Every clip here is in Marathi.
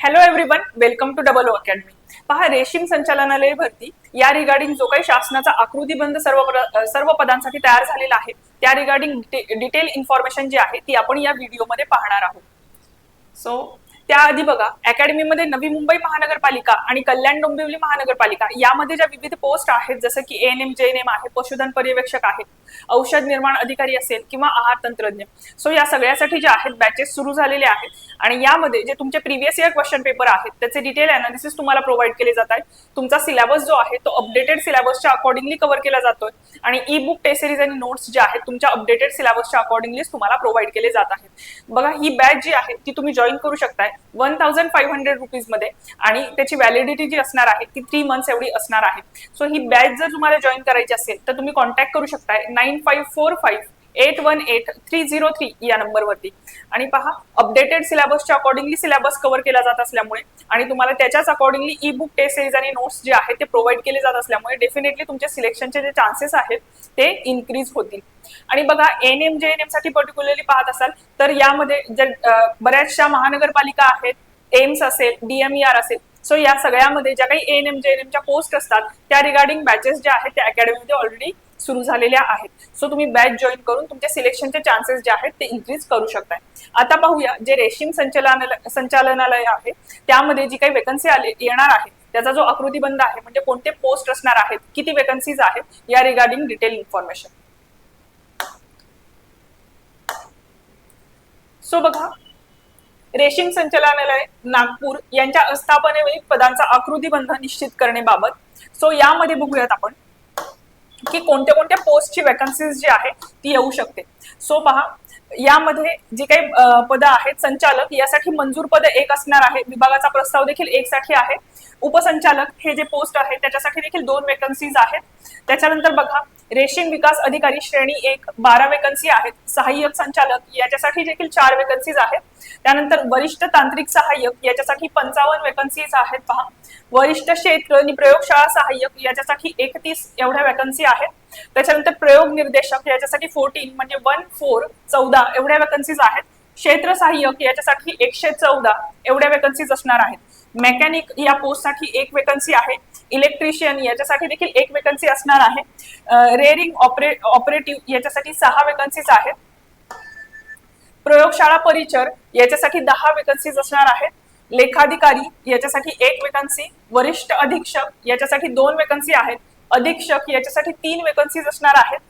Hello everyone welcome to double O academy पहा रेशीम संचालनालय भरती. या रिगार्डिंग जो काही शासनाचा आकृतीबंध सर्व सर्व पदांसाठी तयार झालेला आहे त्या रिगार्डिंग डिटेल इन्फॉर्मेशन जी आहे ती आपण या व्हिडिओमध्ये पाहणार आहोत. सो त्याआधी बघा अकॅडमीमध्ये नवी मुंबई महानगरपालिका आणि कल्याण डोंबिवली महानगरपालिका यामध्ये ज्या विविध पोस्ट आहेत जसं की N M J N M आहे पशुधन पर्यवेक्षक आहे औषध निर्माण अधिकारी असेल किंवा आहार तंत्रज्ञ. सो या सगळ्यासाठी जे आहेत बॅचेस सुरू झालेले आहेत. आणि यामध्ये जे तुमचे प्रिव्हियस इयर क्वेश्चन पेपर आहेत त्याचे डिटेल अनालिसिस तुम्हाला प्रोव्हाइड केले जात आहे तुमचा सिलेबस जो आहे तो अपडेटेड सिलेबसच्या अकॉर्डिंगली कव्हर केला जातोय. आणि ई बुक टेस्ट सिरीज आणि नोट्स जे आहेत तुमच्या अपडेटेड सिलेबसच्या अकॉर्डिंगलीच तुम्हाला प्रोव्हाइड केले जात आहेत. बघा ही बॅच जी आहे ती तुम्ही जॉईन करू शकताय. वन थाउजंड फाईव्ह हंड्रेड रुपीजमध्ये. आणि त्याची व्हॅलिडिटी जी असणार आहे ती थ्री मंथ्स एवढी असणार आहे. सो ही बॅच जर तुम्हाला जॉईन करायची असेल तर तुम्ही कॉन्टॅक्ट करू शकताय nine five four five eight one eight three zero three या नंबरवरती. आणि पहा अपडेटेड सिलेबसच्या अकॉर्डिंगली सिलेबस कव्हर केला जात असल्यामुळे आणि तुम्हाला त्याच्याच accordingly e book test series आणि नोट्स जे आहेत ते प्रोव्हाइड केले जात असल्यामुळे डेफिनेटली तुमच्या सिलेक्शनचे जे चान्सेस आहेत ते इन्क्रीज होतील. आणि बघा एन एम जे एन एमसाठी पर्टिक्युलरली पाहत असाल तर यामध्ये जर बऱ्याचशा महानगरपालिका आहेत एम्स असेल डीएमईआर असेल सो या सगळ्यामध्ये ज्या काही एन एम जे एन एमच्या पोस्ट असतात त्या रिगार्डिंग बॅचेस ज्या आहेत त्या अकॅडमीमध्ये ऑलरेडी सुरू झालेल्या आहेत. सो तुम्ही बॅच जॉईन करून तुमच्या सिलेक्शनचे चान्सेस जे आहेत ते इन्क्रीज करू शकताय. आता पाहूया जे रेशीम संचालनालय संचालनालय आहे त्यामध्ये जी काही वेकन्सी आले येणार आहे त्याचा जो आकृतीबंध आहे म्हणजे कोणते पोस्ट असणार आहेत किती वेकन्सीज आहेत या रिगार्डिंग डिटेल इन्फॉर्मेशन सो बघा रेशीम संचालनालय नागपूर यांच्या अस्थापनेवेळी पदांचा आकृतीबंध निश्चित करण्याबाबत. सो यामध्ये बघूयात आपण की कोणत्या कोणत्या पोस्टची वॅकन्सीज जी आहे ती येऊ शकते. सो पहा यामध्ये जी काही पद पदं आहेत संचालक यासाठी मंजूर पद एक असणार आहे विभागाचा प्रस्ताव देखील एक साठी आहे. उपसंचालक हे जे पोस्ट आहे त्याच्यासाठी देखील दोन वेकन्सीज आहेत. त्याच्यानंतर बघा रेशीम विकास अधिकारी श्रेणी एक बारा वेकन्सी आहेत. सहाय्यक संचालक याच्यासाठी देखील चार वेकन्सीज आहेत. त्यानंतर वरिष्ठ तांत्रिक सहाय्यक याच्यासाठी पंचावन्न वेकन्सीज आहेत. पहा. वरिष्ठ क्षेत्र आणि प्रयोगशाळा सहाय्यक याच्यासाठी एकतीस एवढ्या वेकन्सी आहेत. त्याच्यानंतर प्रयोग निर्देशक याच्यासाठी फोर्टीन म्हणजे वन फोर चौदा एवढ्या वेकन्सीज आहेत. क्षेत्र सहाय्यक याच्यासाठी एकशे चौदा एवढ्या वेकन्सीज असणार आहेत. मेकॅनिक या पोस्टसाठी एक वेकन्सी आहे. इलेक्ट्रिशियन याच्यासाठी देखील एक वेकन्सी असणार आहे. रेअरिंग ऑपरे ऑपरेटिव्ह याच्यासाठी सहा वेकन्सीज आहेत. प्रयोगशाळा परिचर याच्यासाठी दहा वेकन्सीज असणार आहेत. लेखाधिकारी याच्यासाठी एक वेकन्सी वरिष्ठ अधीक्षक याच्यासाठी दोन वेकन्सी आहेत. अधीक्षक याच्यासाठी तीन वेकन्सीज असणार आहेत.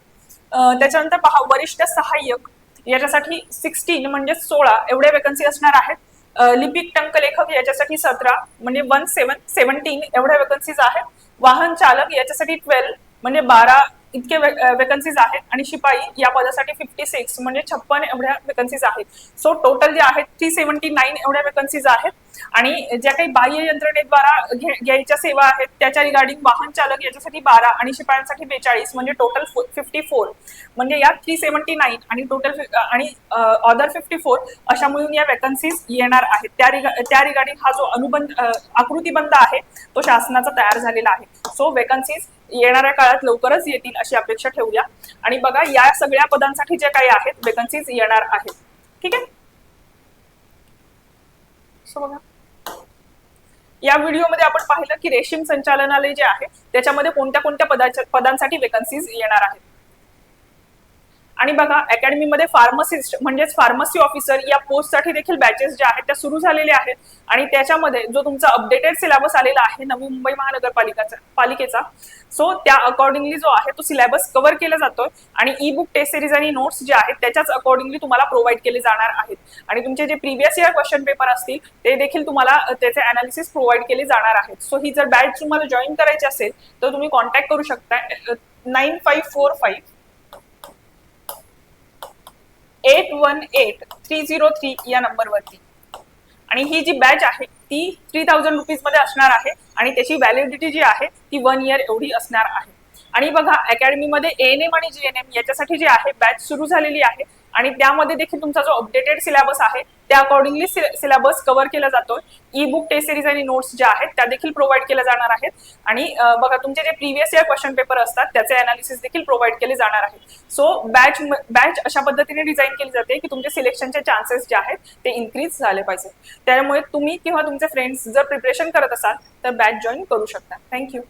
त्याच्यानंतर पहा वरिष्ठ सहाय्यक याच्यासाठी सिक्स्टीन म्हणजे सोळा एवढ्या वेकन्सी असणार आहेत. लिपिक टंकलेखक याच्यासाठी सतरा म्हणजे वन सेवन सेव्हन्टीन एवढ्या वेकन्सीज आहेत. वाहन चालक याच्यासाठी ट्वेल्व म्हणजे बारा इतके वेकन्सीज आहेत. आणि शिपाई या पदासाठी फिफ्टी सिक्स म्हणजे छप्पन एवढ्या वेकन्सीज आहेत. सो टोटल जे आहेत थ्री सेव्हन्टी नाईन एवढ्या वेकन्सीज आहेत. आणि ज्या काही बाह्य यंत्रणेद्वारा घे- घ्यायच्या सेवा आहेत त्याच्या रिगार्डिंग वाहन चालक याच्यासाठी बारा आणि शिपायांसाठी बेचाळीस म्हणजे टोटल फिफ्टी फोर म्हणजे या थ्री सेव्हन्टी नाईन आणि टोटल आणि ऑदर फिफ्टी फोर अशा मिळून या वेकन्सीज येणार आहेत. त्या रिगा त्या रिगार्डिंग हा जो अनुबंध आकृतीबंध आहे तो शासनाचा तयार झालेला आहे. सो वेकन्सीज येणाऱ्या काळात लवकरच येतील अशी अपेक्षा ठेवूया. आणि बघा या सगळ्या पदांसाठी जे काही आहेत वेकन्सीज येणार आहेत. ठीक आहे? सो बघा. या व्हिडिओमध्ये आपण पाहिलं की रेशीम संचालनालय जे आहे त्याच्यामध्ये कोणत्या कोणत्या पदाच्या पदांसाठी वेकन्सीज येणार आहेत. आणि बघा अकॅडमीमध्ये फार्मसिस्ट म्हणजेच फार्मसी ऑफिसर या पोस्टसाठी देखील बॅचेस ज्या आहेत त्या सुरू झालेल्या आहेत. आणि त्याच्यामध्ये जो तुमचा अपडेटेड सिलेबस आलेला आहे नवी मुंबई महानगरपालिकाचा पालिकेचा सो त्या अकॉर्डिंगली जो आहे तो सिलेबस कव्हर केला जातोय. आणि ई बुक टेस्ट सिरीज आणि नोट्स जे आहेत त्याच्याच अकॉर्डिंगली तुम्हाला प्रोव्हाइड केले जाणार आहेत. आणि तुमचे जे प्रिव्हियस इयर क्वेश्चन पेपर असतील ते देखील तुम्हाला त्याचे अनालिसिस प्रोव्हाइड केले जाणार आहेत. सो ही जर बॅच तुम्हाला जॉईन करायची असेल तर तुम्ही कॉन्टॅक्ट करू शकता nine five four five eight one eight three zero three या नंबरवरती. आणि ही जी बॅच आहे ती थ्री थाउजंड रुपीजमध्ये असणार आहे आणि त्याची व्हॅलिडिटी जी आहे ती वन इयर एवढी असणार आहे. आणि बघा अकॅडमीमध्ये एन एम आणि जी एन एम याच्यासाठी जी आहे बॅच सुरू झालेली आहे. आणि त्यामध्ये देखील तुमचा जो अपडेटेड सिलेबस आहे त्या अकॉर्डिंगली सिलेबस कव्हर केला जातो ई बुक टेस्ट सिरीज आणि नोट्स ज्या आहेत त्या देखील प्रोव्हाइड केल्या जाणार आहेत. आणि बघा तुमचे जे प्रिव्हियस इयर क्वेश्चन पेपर असतात त्याचे अनालिसिस देखील प्रोव्हाइड केले जाणार आहेत. सो बॅच बॅच अशा पद्धतीने डिझाईन केली जाते की तुमचे सिलेक्शनचे चान्सेस जे आहेत ते इन्क्रीज झाले पाहिजे त्यामुळे तुम्ही किंवा तुमचे फ्रेंड्स जर प्रिपरेशन करत असाल तर बॅच जॉईन करू शकता. थँक्यू